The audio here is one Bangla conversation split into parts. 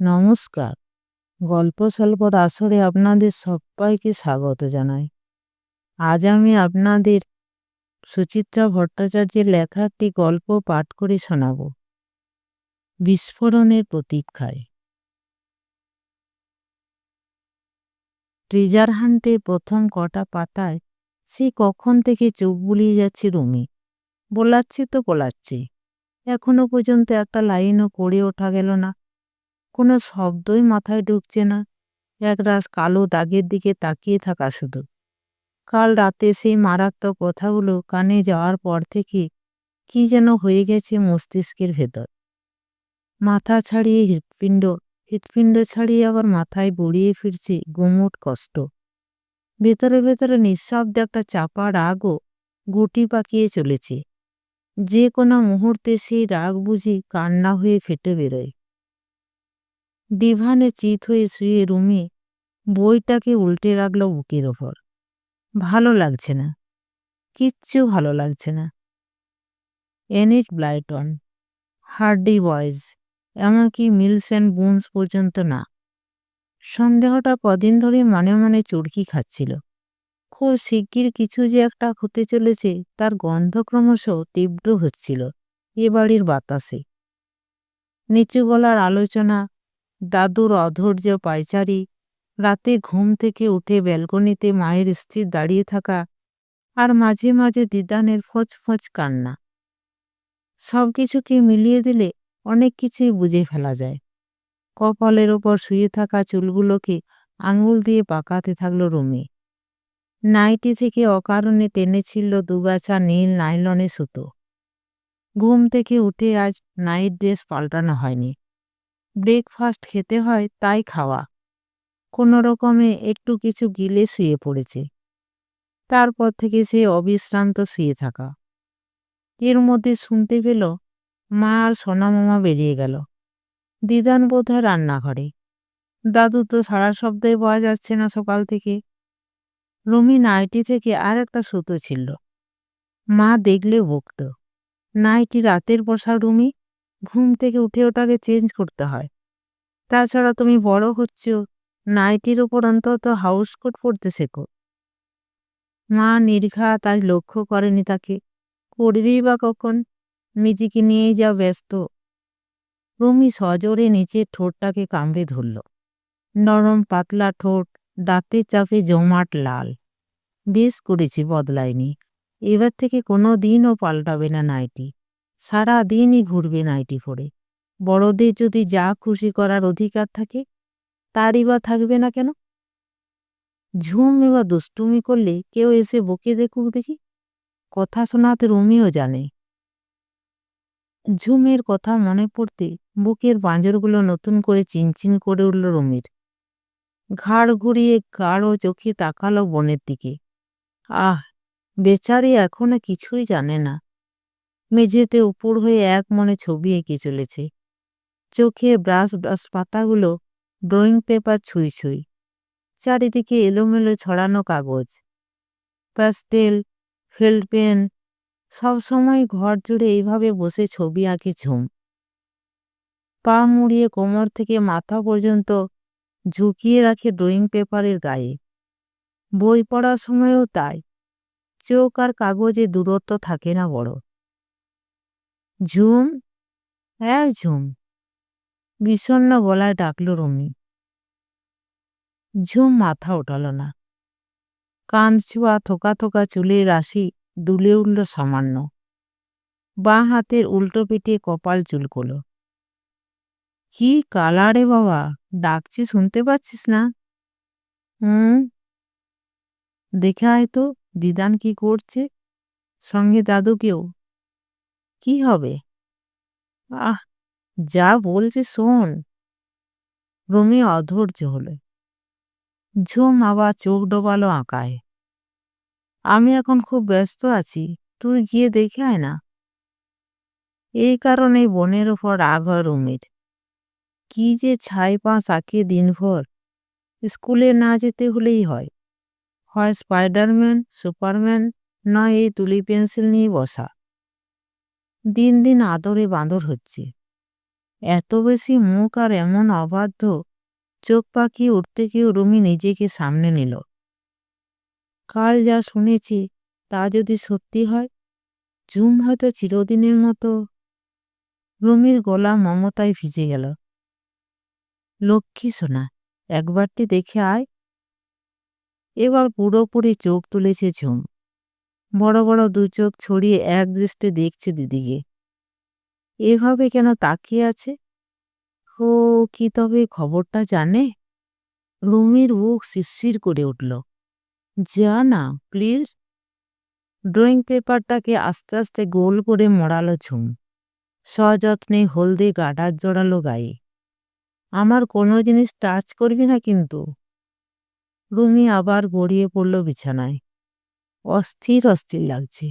নমস্কার। গল্প স্বল্পর আসরে আপনাদের সবাইকে স্বাগত জানাই। আজ আমি আপনাদের সুচিত্রা ভট্টাচার্যের লেখা একটি গল্প পাঠ করে শোনাব। বিস্ফোরণের প্রতীক্ষায়। ট্রেজার হান্টের প্রথম কটা পাতায় সে কখন থেকে চোখ বুলিয়ে যাচ্ছে রুমি? বলাচ্ছে তো বলাচ্ছে। এখনও পর্যন্ত একটা লাইনও পড়ে ওঠা গেল না। কোনো শব্দই মাথায় ঢুকছে না। একরাশ কালো দাগের দিকে তাকিয়ে থাকা শুধু। কাল রাতে সেই মারাত্মক কথাগুলো কানে যাওয়ার পর থেকে কি যেন হয়ে গেছে মস্তিষ্কের ভেতর। মাথা ছাড়িয়ে হৃৎপিণ্ড হৃৎপিণ্ড ছাড়িয়ে আবার মাথায় বড়িয়ে ফিরছে গুমুট কষ্ট। ভেতরে ভেতরে নিঃশব্দে একটা চাপা রাগও গুটি পাকিয়ে চলেছে। যে কোনো মুহূর্তে সেই রাগ বুঝি কান্না হয়ে ফেটে বেরোয়। ডিভানে চিত হয়ে শুয়ে রুমি বইটাকে উল্টে রাখল বুকের ওপর। ভালো লাগছে না। কিচ্ছু ভালো লাগছে না। এনিট ব্লাইটন, হার্ডি বয়েজ, এমনকি মিলস অ্যান্ড বুনস পর্যন্ত না। সন্দেহটা কদিন ধরে মনে মনে চুরকি খাচ্ছিল। খুব শিগগির কিছু যে একটা হতে চলেছে, তার গন্ধ ক্রমশ তীব্র হচ্ছিল এ বাড়ির বাতাসে। নিচু গলার আলোচনা দাদুর অধৈর্য পায়চারি। রাতে ঘুম থেকে উঠে ব্যালকনিতে মায়ের স্থির দাঁড়িয়ে থাকা আর মাঝে মাঝে দিদানের ফচ ফচ কান্না। সব কিছুকে মিলিয়ে দিলে অনেক কিছুই বুঝে ফেলা যায়। কপালের ওপর শুয়ে থাকা চুলগুলোকে আঙুল দিয়ে পাকাতে থাকল রুমি। নাইটি থেকে অকারণে টেনেছিল দুগাছা নীল নাইলনে সুতো। ঘুম থেকে উঠে আজ নাইট ড্রেস পাল্টানো হয়নি। ব্রেকফাস্ট খেতে হয়, তাই খাওয়া। কোনো রকমে একটু কিছু গিলে শুয়ে পড়েছে। তারপর থেকে সে অবিশ্রান্ত শুয়ে থাকা। এর মধ্যে শুনতে পেল, মা আর সোনামামা বেরিয়ে গেল। দিদান বোধ হয় রান্নাঘরে। দাদু তো সারা শব্দে পাওয়া যাচ্ছে না সকাল থেকে। রুমি নাইটি থেকে আর একটা সুতো ছিল মা দেখলে বকত নাইটি রাতের বসা রুমি, ঘুম থেকে উঠে ওটাকে চেঞ্জ করতে হয়। তাছাড়া তুমি বড় হচ্ছ, নাইটির ওপর অন্তত হাউস কোট পড়তে শেখো। মা নির্ঘাত আজ লক্ষ্য করেনি তাকে। করবেই বা কখন? নিজেকে নিয়েই যা ব্যস্ত। রুমি সজোরে নিচের ঠোঁটটাকে কামড়ে ধরল। নরম পাতলা ঠোঁট, দাঁতের চাপে জমাট লাল। বেশ করেছি বদলায়নি। এবার থেকে কোনো দিনও পাল্টাবে না নাইটি। সারা দিনই ঘুরবে নাইটি পরে। বড়দের যদি যা খুশি করার অধিকার থাকে, তারই বা থাকবে না কেন? ঝুম এবার দুষ্টুমি করলে কেউ এসে বকে দেখুক দেখি, কথা শোনাতে রুমিও জানে। ঝুমের কথা মনে পড়তে বুকের পাঁজরগুলো নতুন করে চিনচিন করে উঠল রুমির। ঘাড় ঘুরিয়ে গাঢ় চোখে তাকালো বনের দিকে। আহ, বেচারি এখনও কিছুই জানে না। মেঝেতে উপর হয়ে এক মনে ছবি এঁকে চলেছে। চোখে ব্রাশ ব্রাশ পাতাগুলো ড্রয়িং পেপার ছুঁই ছুঁই। চারিদিকে এলোমেলো ছড়ানো কাগজ। প্যাস্টেল, ফিল্ড পেন সবসময় ঘর জুড়ে এইভাবে বসে ছবি আঁকে ঝুম। পা মুড়িয়ে কোমর থেকে মাথা পর্যন্ত ঝুঁকিয়ে রাখে ড্রয়িং পেপারের গায়ে। বই পড়ার সময়ও তাই। চোখ আর কাগজে দূরত্ব থাকে না বড়। ঝুম? হ্যাঁ ঝুম। বিষণ্ন গলায় ডাকল রমি। ঝুম মাথা ওঠাল না। কান ছোঁয়া থোকা থোকা চুলের রাশি দুলে উঠল সামান্য। বাঁ হাতের উল্টো পিঠে কপাল চুলকোল। কি কালারে বাবা, ডাকছি শুনতে পাচ্ছিস না? হুম? দেখে হয়তো দিদান কি করছে? সঙ্গে দাদুকেও। কি হবে? আহ যা বলছি শোন। রুমি অধৈর্য হলো। ঝুম আবার চোখ ডোবালো আঁকায়। আমি এখন খুব ব্যস্ত আছি, তুই গিয়ে দেখে আয় না। এই কারণে বনের ওপর রাগ হয় রুমির। কি যে ছাই পাঁচ আঁকে দিনভর স্কুলে না যেতে হলেই হয়। হয় স্পাইডারম্যান, সুপারম্যান, নয় এই তুলি পেন্সিল নিয়ে বসা। দিন দিন আদরে বাঁদর হচ্ছে। এত বেশি মুখ আর এমন অবাধ্য। চোখ পাকিয়ে উঠতে গিয়েও রুমি নিজেকে সামনে নিল। কাল যা শুনেছি, তা যদি সত্যি হয়? ঝুম হয়তো চিরদিনের মতো। রুমির গলা মমতায় ভিজে গেল। লক্ষ্মী সোনা, একবারটি দেখে আয়। এবার পুরোপুরি চোখ তুলেছে ঝুম। বড় বড় দু চোখ ছড়িয়ে এক দৃষ্টে দেখছে দিদিকে। এভাবে কেন তাকিয়ে আছে? ও কি তবে খবরটা জানে? রুমির বুক শিরশির করে উঠল। যা না, প্লিজ। ড্রয়িং পেপারটাকে আস্তে আস্তে গোল করে মোড়ালো ঝুম। সযত্নে হলদে গাডার জড়ালো গায়ে। আমার কোনো জিনিস টাচ করবি না কিন্তু। রুমি আবার গড়িয়ে পড়ল বিছানায়। অস্থির অস্থির লাগছে।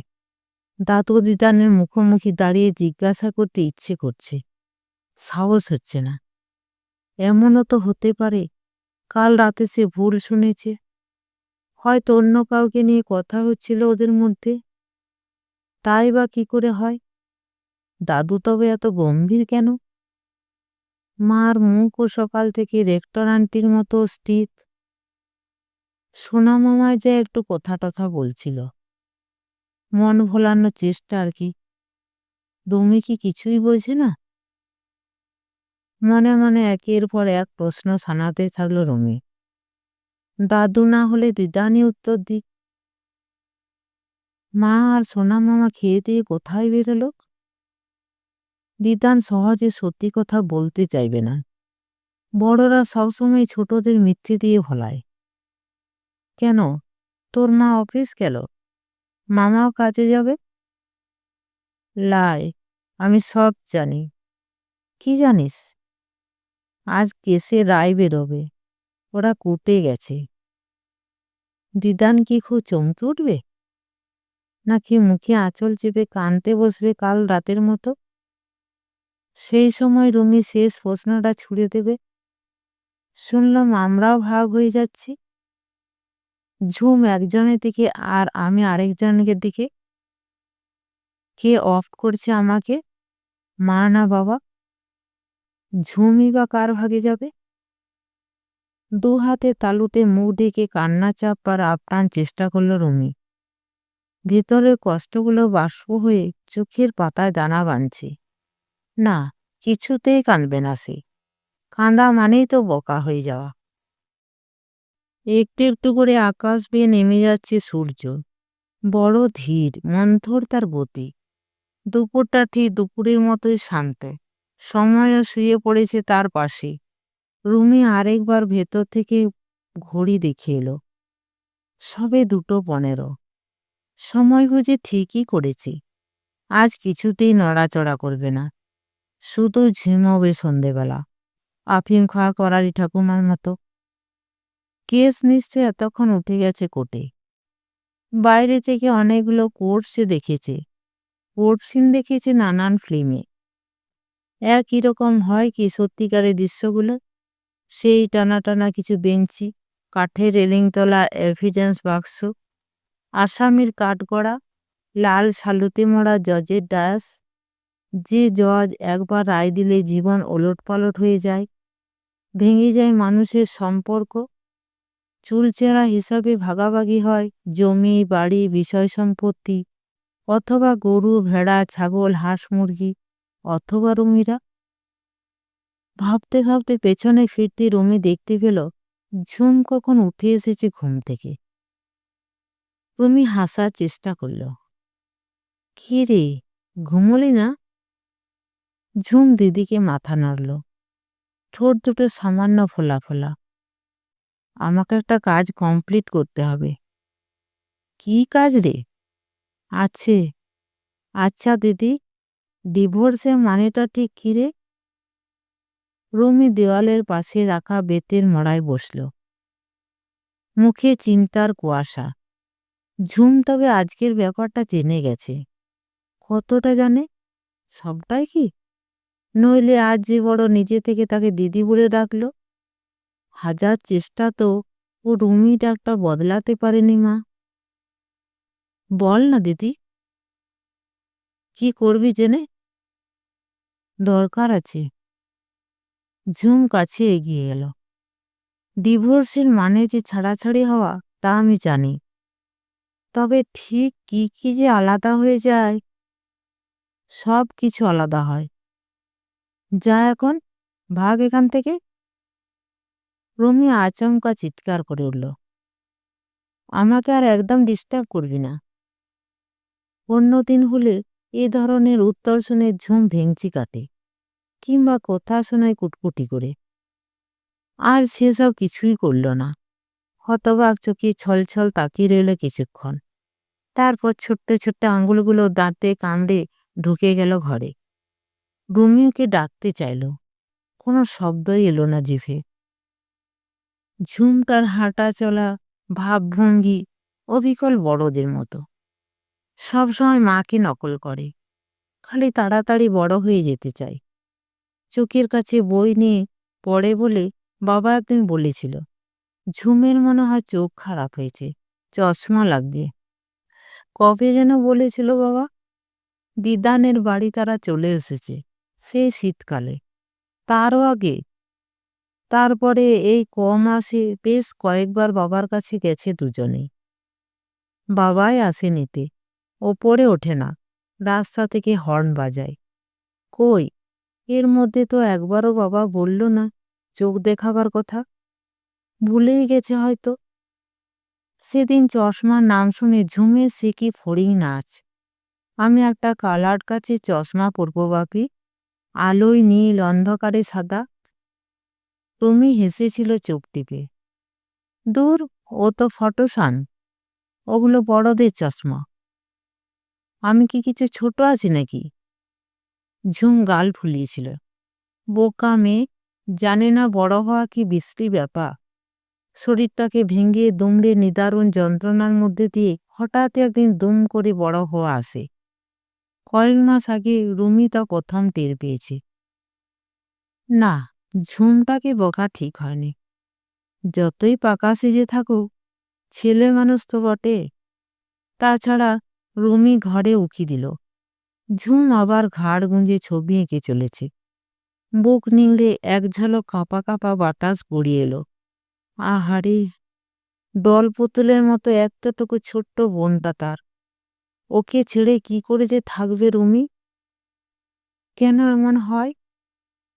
দাতু দিদানের মুখোমুখি দাঁড়িয়ে জিজ্ঞাসা করতে ইচ্ছে করছে। সাহস হচ্ছে না। এমনও তো হতে পারে, কাল রাতে সে ভুল শুনেছে। হয়তো অন্য কাউকে নিয়ে কথা হচ্ছিল ওদের মধ্যে। তাই বা কি করে হয়? দাদু তবে এত গম্ভীর কেন? মার মুখও সকাল থেকে রেক্টর আন্টির মতো স্টিপ সোনা মামায় যে একটু কথা টথা বলছিল। মন ভোলানোর চেষ্টা আর কি। তুমি কি কিছুই বোঝে না? মনে মনে একের পর এক প্রশ্ন সানাতে থাকল রমি। দাদু না হলে দিদানি উত্তর দিক মা আর সোনা মামা খেয়ে দিয়ে কোথায় বেরোলো? দিদান সহজে সত্যি কথা বলতে চাইবে না। বড়রা সবসময় ছোটদের মিথ্যে দিয়ে ভোলায়। কেন? তোর মা অফিস গেল? মামাও কাজে যাবে? লাই, আমি সব জানি। কি জানিস? আজ কেসে রায় বেরোবে। ওরা কুটে গেছে। দিদান কি খুব চমকে উঠবে? নাকি মুখে আঁচল চেপে কানতে বসবে কাল রাতের মতো? সেই সময় রুমি শেষ প্রশ্নটা ছুড়ে দেবে। শুনলাম আমরাও ভাগ হয়ে যাচ্ছি। ঝুম একজনের দিকে আর আমি আরেকজনের দিকে। কে অফ করছে আমাকে? মা না বাবা? ঝুমই বা কার ভাগে যাবে? দু হাতে তালুতে মুখ ডেকে কান্না চাপবার আপ্রাণ চেষ্টা করল রুমি। ভেতরের কষ্টগুলো বাষ্প হয়ে চোখের পাতায় দানা বাঁধছে। না, কিছুতেই কাঁদবে না সে। কাঁদা মানেই তো বকা হয়ে যাওয়া। একটু একটু করে আকাশ বেয়ে নেমে যাচ্ছে সূর্য। বড় ধীর, মন্থর তার গতি। দুপুরটা ঠিক দুপুরের মতোই শান্ত। সময়ও শুয়ে পড়েছে তার পাশে। রুমি আরেকবার ভেতর থেকে ঘড়ি দেখে এলো। সবে দুটো পনেরো। সময় বুঝে ঠিকই করেছে। আজ কিছুতেই নড়াচড়া করবে না। শুধু ঝিমবে সন্ধেবেলা। আফিম খাওয়া করারি ঠাকুমার মতো। কেস নিশ্চয় এতক্ষণ উঠে গেছে কোর্টে। বাইরে থেকে অনেকগুলো কোর্ট সে দেখেছে। কোর্ট সিন দেখেছে নানান ফিল্মে। একই রকম হয় কি সত্যিকারের দৃশ্যগুলো? সেই টানা টানা কিছু বেঞ্চি, কাঠের রেলিংতলা এভিডেন্স বাক্স আসামির কাঠগড়া, লাল সালুতে মরা জজের ডায়াস যে জজ একবার রায় দিলে জীবন ওলট পালট হয়ে যায়। ভেঙে যায় মানুষের সম্পর্ক। চুলচেরা হিসাবে ভাগাভাগি হয়, জমি, বাড়ি, বিষয় সম্পত্তি, অথবা গরু, ভেড়া, ছাগল, হাঁস, মুরগি, অথবা রুমিরা। ভাবতে ভাবতে পেছনে ফিরতে রুমি দেখতে পেল, ঝুম কখন উঠে এসেছে ঘুম থেকে। রুমি হাসার চেষ্টা করল, কি রে, ঘুমলি না? ঝুম দিদিকে মাথা নাড়ল, ঠোঁট দুটো সামান্য ফোলা ফোলা। আমাকে একটা কাজ কমপ্লিট করতে হবে। কি কাজ রে? আছে। আচ্ছা দিদি ডিভোর্সের মানেটা ঠিক কী রে? রুমি দেওয়ালের পাশে রাখা বেতের মড়ায় বসল। মুখে চিন্তার কুয়াশা। ঝুম তবে আজকের ব্যাপারটা জেনে গেছে। কতটা জানে? সবটাই কি? নইলে আজ যে বড় নিজে থেকে তাকে দিদি বলে ডাকলো। হাজার চেষ্টা তো ও রুমি ডাকটা বদলাতে পারেনি মা। বল না দিদি। কি করবি জেনে? দরকার আছে। ঝুম কাছে এগিয়ে এলো। ডিভোর্সের মানে যে ছাড়াছাড়ি হওয়া, তা আমি জানি। তবে ঠিক কি কি যে আলাদা হয়ে যায়, সব কিছু আলাদা হয়। যা এখন, ভাগ এখান থেকে। রমি আচমকা চিৎকার করে উঠল। আমাকে আর একদম ডিস্টার্ব করবি না। অন্য দিন হলে এ ধরনের উত্তর শুনে ঝুম ভেঙচি কাটে, কিংবা কথা শোনায় কুটকুটি করে। আর সেসব কিছুই করল না। হতবাক চোখে ছলছল তাকিয়ে রইল কিছুক্ষণ। তারপর ছোট্ট ছোট্ট আঙুলগুলো দাঁতে কামড়ে ঢুকে গেল ঘরে। রুমিওকে ডাকতে চাইল। কোনো শব্দই এলো না জিভে। ঝুমটার হাঁটা চলা, ভাবভঙ্গি, অবিকল বড়দের মতো। সবসময় মাকে নকল করে। খালি তাড়াতাড়ি বড় হয়ে যেতে চায়। চোখের কাছে বই নিয়ে পড়ে বলে বাবা একদিন বলেছিল, ঝুমের মনে হয় চোখ খারাপ হয়েছে, চশমা লাগবে। কবে যেন বলেছিল বাবা, দিদানের বাড়ি তারা চলে এসেছে সে শীতকালে। তারও আগে তারপরে এই ক মাসে বেশ কয়েকবার বাবার কাছে গেছে দুজনেই বাবাই আসে নিতে ওপরে ওঠে না, রাস্তা থেকে হর্ন বাজায়। কই, এর মধ্যে তো একবারও বাবা বলল না, চোখ দেখাবার কথা? ভুলেই গেছে হয়তো। সেদিন চশমার নাম শুনে ঝুমে সে কি ফড়িং নাচ। আমি একটা কালার কাছে চশমা পরব বাকি আলোয় নীল, অন্ধকারে সাদা। তুমি হেসেছিল চোখ টিপে দূর, ও তো ফটোসান। ওগুলো বড়দের চশমা। আমি কি কিছু ছোট আছি নাকি? ঝুম গাল ফুলিয়েছিল। বোকা মেয়ে, জানে না বড় হওয়া কি বিশ্রী ব্যাপার। শরীরটাকে ভেঙে দুমড়ে নিদারুণ যন্ত্রণার মধ্যে দিয়ে হঠাৎ একদিন দুম করে বড় হওয়া আসে। কয়েক মাস আগে রুমি তা প্রথম টের পেয়েছে। না ঝুমটাকে বকা ঠিক হয়নি। যতই পাকা সেজে থাকুক, ছেলে মানুষ তো বটে। তাছাড়া রুমি ঘরে উকি দিল। ঝুম আবার ঘাড় গুঁজে ছবি এঁকে চলেছে। বুক নিংড়ে এক ঝলক কাঁপা কাঁপা বাতাস গড়িয়ে এলো। আহারে ডল পুতুলের মতো একটাটুকু ছোট্ট বোনটা তার। ওকে ছেড়ে কি করে যে থাকবে রুমি? কেন এমন হয়?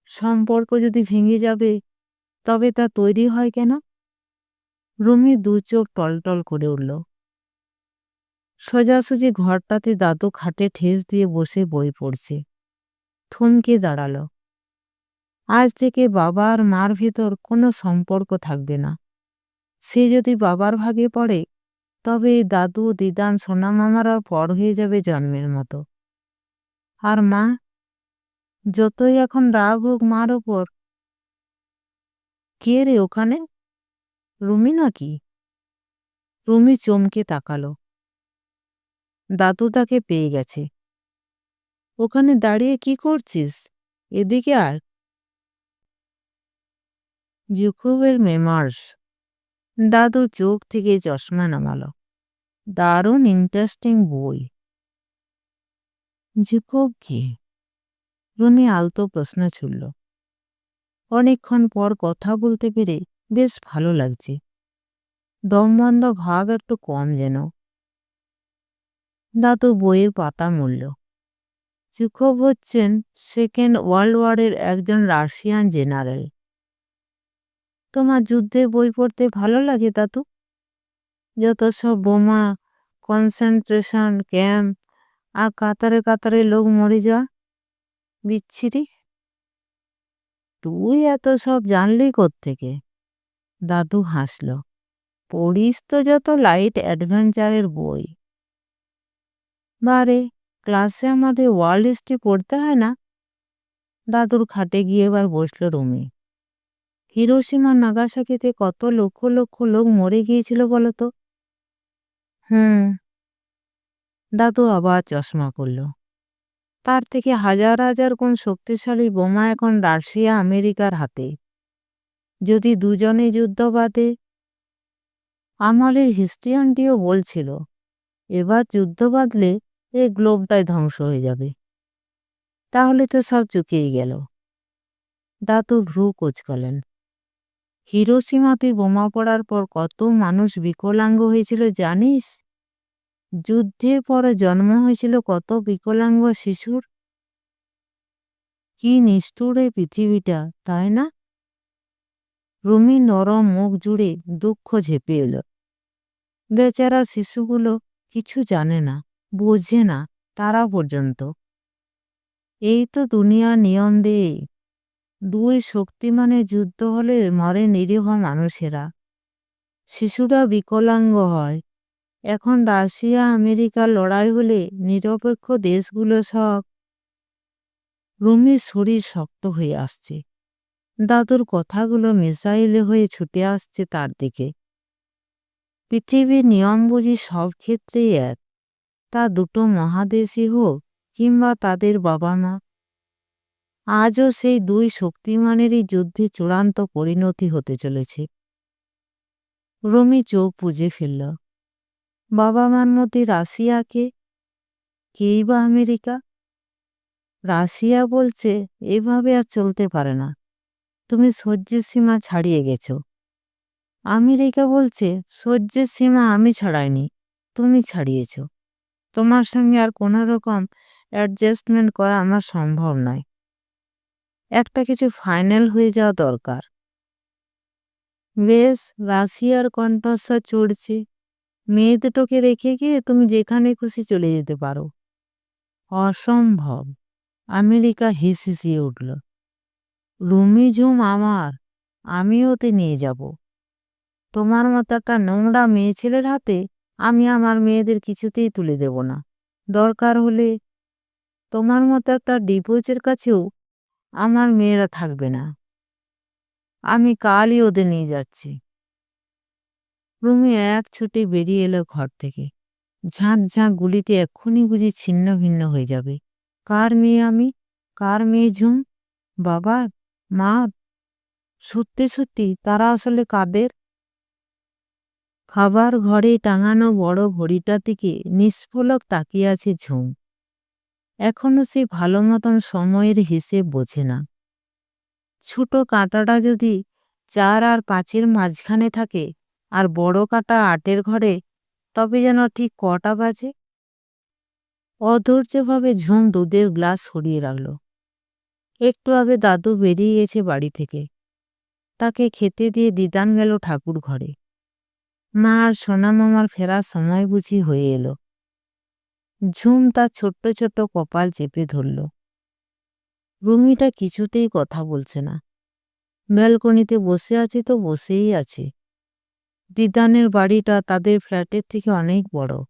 সম্পর্ক যদি ভেঙে যাবে, তবে তা তৈরি হয় কেন? রুমি দু চোখ টলটল করে উঠল। সোজাসুজি ঘরটাতে দাদু খাটে ঠেস দিয়ে বসে বই পড়ছে। থমকে দাঁড়াল। আজ থেকে বাবা আর মার ভেতর কোনো সম্পর্ক থাকবে না। সে যদি বাবার ভাগে পড়ে, তবে দাদু দিদান সোনামামারা পর হয়ে যাবে জন্মের মতো। আর মা যতই এখন রাগ হোক মার ওপর। কে রে ওখানে? রুমি নাকি? রুমি চমকে তাকালো। দাদু তাকে পেয়ে গেছে। ওখানে দাঁড়িয়ে কি করছিস? এদিকে আর জুকুবের মেমার্স। দাদু চোখ থেকে চশমা নামালো। দারুণ ইন্টারেস্টিং বই। জুকুব কি? রুনি আলতো প্রশ্ন ছুড়ল। অনেকক্ষণ পর কথা বলতে পেরে বেশ ভালো লাগছে। দমবন্ধ ভাব একটু কম যেন। দাদু বইয়ের পাতা মূল্য চুকব হচ্ছেন সেকেন্ড ওয়ার্ল্ড ওয়ারের একজন রাশিয়ান জেনারেল তোমার যুদ্ধের বই পড়তে ভালো লাগে দাদু? যত সব বোমা কনসেন্ট্রেশন ক্যাম্প আর কাতারে কাতারে লোক মরে যাওয়া। বিচ্ছিরি তুই এত সব জানলি থেকে দাদু হাসল। পড়িস তো যত লাইট অ্যাডভেঞ্চারের বই। বারে, ক্লাসে আমাদের ওয়ার্ল্ড হিস্ট্রি পড়তে হয় না? দাদুর খাটে গিয়ে এবার বসল রুমে। হিরোসীমা নাগাসাকিতে কত লক্ষ লক্ষ লোক মরে গিয়েছিল বলতো হুম। দাদু আবার চশমা করল তার থেকে হাজার হাজার কোন শক্তিশালী বোমা এখন রাশিয়া, আমেরিকার হাতে। যদি দুজনে যুদ্ধ বাদে আমলের হিস্ট্রিয়ানটিও বলছিল, এবার যুদ্ধ বাঁধলে এ গ্লোবটাই ধ্বংস হয়ে যাবে। তাহলে তো সব চুকিয়ে গেল। দাতু ভ্রু কোচকালেন। হিরোসীমাতে বোমা পড়ার পর কত মানুষ বিকলাঙ্গ হয়েছিল জানিস? যুদ্ধের পরে জন্ম হয়েছিল কত বিকলাঙ্গ শিশুর? কি নিষ্ঠুর এই পৃথিবীটা, তাই না? রুমি নরম মুখ জুড়ে দুঃখ ঝেপে এলো। বেচারা শিশুগুলো কিছু জানে না, বোঝে না, তারা পর্যন্ত। এই তো দুনিয়া নিয়ম রে দুই শক্তিমানের যুদ্ধ হলে মরে নিরীহ মানুষেরা। শিশুরা বিকলাঙ্গ হয় এখন রাশিয়া আমেরিকার লড়াই হলে নিরপেক্ষ দেশগুলো সব রুমির শরীর শক্ত হয়ে আসছে। দাদুর কথাগুলো মিসাইলে হয়ে ছুটে আসছে তার দিকে। পৃথিবীর নিয়ম বুঝি সব ক্ষেত্রেই এক। তা দুটো মহাদেশই হোক কিংবা তাদের বাবা মা আজও সেই দুই শক্তিমানেরই যুদ্ধে চূড়ান্ত পরিণতি হতে চলেছে। রমি চোখ পুজে ফেলল। বাবা মার মধ্যে রাশিয়াকে কেই বা আমেরিকা? রাশিয়া বলছে, এভাবে আর চলতে পারে না। তুমি সহ্যের সীমা ছাড়িয়ে গেছ। আমেরিকা বলছে, সহ্যের সীমা আমি ছাড়াইনি, তুমি ছাড়িয়েছ। তোমার সঙ্গে আর কোনো রকম অ্যাডজাস্টমেন্ট করা আমার সম্ভব নয়। একটা কিছু ফাইনাল হয়ে যাওয়া দরকার। বেশ, রাশিয়ার কণ্ঠস্বর চড়ছে। মেয়ে দুটোকে রেখে গিয়ে তুমি যেখানে খুশি চলে যেতে পারো। অসম্ভব। আমেরিকা হিসিয়ে উঠল। রুমি ঝুম, আমার, আমি ওতে নিয়ে যাব। তোমার মতো একটা নোংরা মেয়ে ছেলের হাতে আমি আমার মেয়েদের কিছুতেই তুলে দেব না। দরকার হলে তোমার মতো একটা ডিপোজের কাছেও আমার মেয়েরা থাকবে না। আমি কালই ওদের নিয়ে যাচ্ছি। রুমি এক ছুটে বেরিয়ে এলো ঘর থেকে। ঝাঁক ঝাঁক গুলিতে এক্ষুনি বুঝি ছিন্ন ভিন্ন হয়ে যাবে। কার মেয়ে আমি? কার মেয়ে ঝুম? বাবা? মা? সত্যি সত্যি, তারা আসলে কাদের? খাবার ঘরে টাঙানো বড় ঘড়িটা থেকে নিষ্ফলক তাকিয়ে আছে ঝুম। এখনও সে ভালো মতন সময়ের হিসেব বোঝে না। ছোট কাঁটাটা যদি চার আর পাঁচের মাঝখানে থাকে আর বড় কাটা আটের ঘরে, তবে যেন ঠিক কটা বাজে? অধৈর্যভাবে ঝুম দুধের গ্লাস সরিয়ে রাখল। একটু আগে দাদু বেরিয়ে গেছে বাড়ি থেকে। তাকে খেতে দিয়ে দিদান গেল ঠাকুর ঘরে। মা আর সোনা মামার ফেরার সময় বুঝি হয়ে এলো। ঝুম তার ছোট্ট ছোট্ট কপাল চেপে ধরল। রুমিটা কিছুতেই কথা বলছে না। ব্যালকনিতে বসে আছে তো বসেই আছে। দিদানের বাড়িটা তাদের ফ্ল্যাটের থেকে অনেক বড়।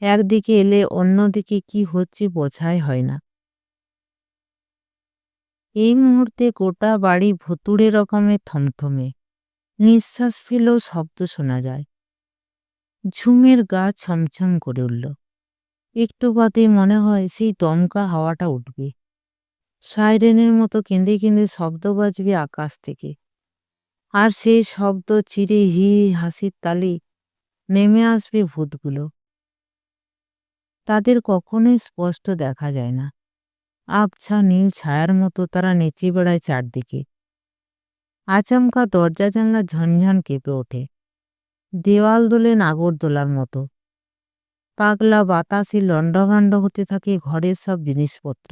একদিকে এলে অন্যদিকে কি হচ্ছে বোঝাই হয় না। এই মুহূর্তে গোটা বাড়ি ভুতুড়ে রকমের থমথমে। নিঃশ্বাস ফেলেও শব্দ শোনা যায়। ঝুমের গা ছমছম করে উঠল। একটু বাদে মনে হয় সেই দমকা হাওয়াটা উঠবে। সাইরেনের মতো কেঁদে কেঁদে শব্দ বাজবে আকাশ থেকে। আর সেই শব্দ চিরে হি হাসির তালে নেমে আসবে ভূতগুলো। তাদের কখনোই স্পষ্ট দেখা যায় না। আবছা নীল ছায়ার মতো তারা নেচে বেড়ায় চারদিকে। আচমকা দরজা জানলা ঝনঝন কেঁপে ওঠে। দেওয়াল দোলে নাগরদোলার মতো। পাগলা বাতাসে লণ্ডভণ্ড হতে থাকে ঘরের সব জিনিসপত্র।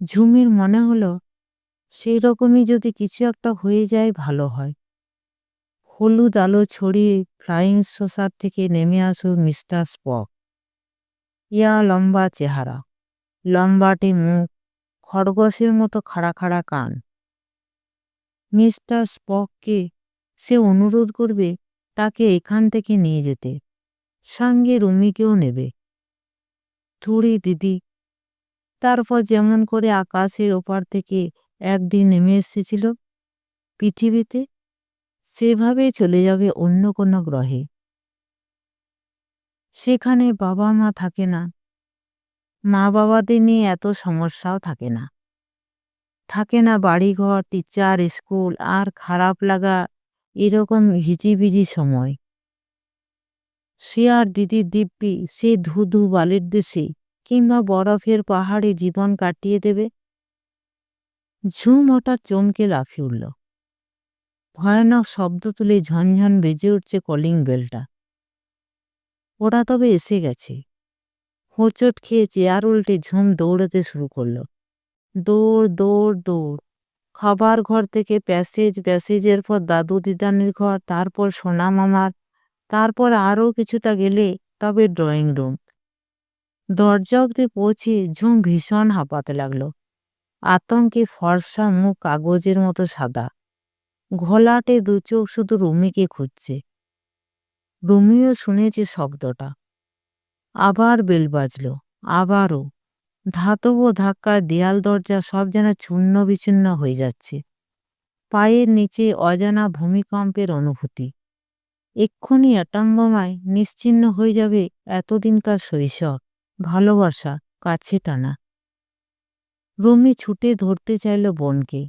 ঝুমির মনে হলো সেই রকমই যদি কিছু একটা হয়ে যায়, ভালো হয়। হলুদ আলো ছড়িয়ে ফ্লাইং শোসার থেকে নেমে আসুক মিস্টার স্পক। ইয়া লম্বা চেহারা। লম্বাটে মুখ, খরগোশের মতো খাড়া খাড়া কান। মিস্টার স্পককে সে অনুরোধ করবে তাকে এখান থেকে নিয়ে যেতে। সঙ্গে রুমিকেও নেবে। থুড়ি দিদি, তারপর যেমন করে আকাশের ওপার থেকে একদিন নেমে এসেছিল। পৃথিবীতে সেভাবে চলে যাবে অন্য কোনো গ্রহে। সেখানে বাবা মা থাকে না। মা বাবাদের নিয়ে এত সমস্যাও থাকে না। থাকে না বাড়িঘর টিচার স্কুল আর খারাপ লাগা এরকম হিজিবিজি সময়। সে আর দিদির দিব্যি, সে ধুধু বালির দেশে কিংবা বরফের পাহাড়ে জীবন কাটিয়ে দেবে। ঝুম হঠাৎ চমকে লাফিয়ে উঠল। ভয়ানক শব্দ তুলে ঝনঝন বেজে উঠছে কলিং বেলটা। ওরা তবে এসে গেছে। হোঁচট খেয়ে চেয়ার উল্টে ঝুম দৌড়াতে শুরু করল। দৌড় দৌড় দৌড়। খাবার ঘর থেকে প্যাসেজ, প্যাসেজের পর দাদু দিদানির ঘর, তারপর সোনা মামার, তারপর আরও কিছুটা গেলে তবে ড্রয়িং রুম। দরজা অব্দি পৌঁছে ঝুম ভীষণ হাঁপাতে লাগল। আতঙ্কে ফর্সা মুখ কাগজের মতো সাদা। ঘোলাটে দু চোখ শুধু রুমিকে খুঁজছে। রুমিও শুনেছে শব্দটা। আবার বেল বাজল। আবারও। ধাতব ধাক্কার দেয়াল দরজা সব যেন চূর্ণ বিচূর্ণ হয়ে যাচ্ছে। পায়ের নিচে অজানা ভূমিকম্পের অনুভূতি। এক্ষুনি অ্যাটম্বমায় নিশ্চিন্ন হয়ে যাবে এতদিনকার শৈশব, ভালোবাসা, কাছে টানা। রুমি ছুটে ধরতে চাইল বোনকে।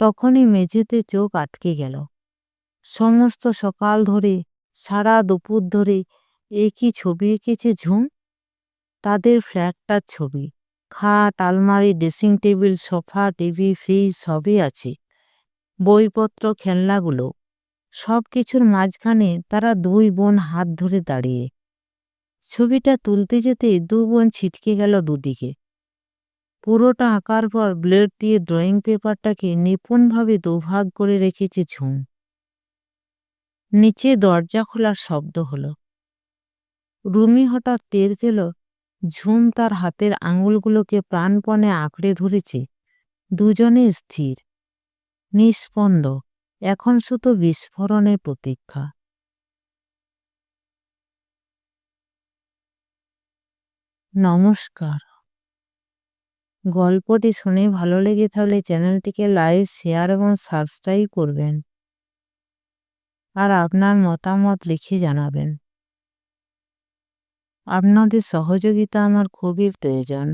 তখনই মেঝেতে চোখ আটকে গেল। সমস্ত সকাল ধরে, সারা দুপুর ধরে একই ছবি এঁকেছে ঝুম? তাদের ফ্ল্যাটটার ছবি। খাট, আলমারি, dressing table, sofa, TV, fridge সবই আছে। বইপত্র, খেলনাগুলো। সব কিছুর মাঝখানে তারা দুই বোন হাত ধরে দাঁড়িয়ে। ছবিটা তুলতে যেতে দু বোন ছিটকে গেল দুদিকে। পুরোটা আঁকার পর ব্লেড দিয়ে ড্রয়িং পেপারটাকে নিপুণভাবে দুভাগ করে রেখেছে ঝুম। নিচে দরজা খোলার শব্দ হলো। রুমি হঠাৎ টের পেল, ঝুম তার হাতের আঙুলগুলোকে প্রাণপণে আঁকড়ে ধরেছে। দুজনে স্থির, নিস্পন্দ, এখন শুধু বিস্ফোরণের প্রতীক্ষা। নমস্কার। গল্পটি শুনে ভালো লেগে থাকলে চ্যানেলটিকে লাইক, শেয়ার এবং সাবস্ক্রাইব করবেন। আর আপনার মতামত লিখে জানাবেন। আপনাদের সহযোগিতা আমার খুবই প্রয়োজন।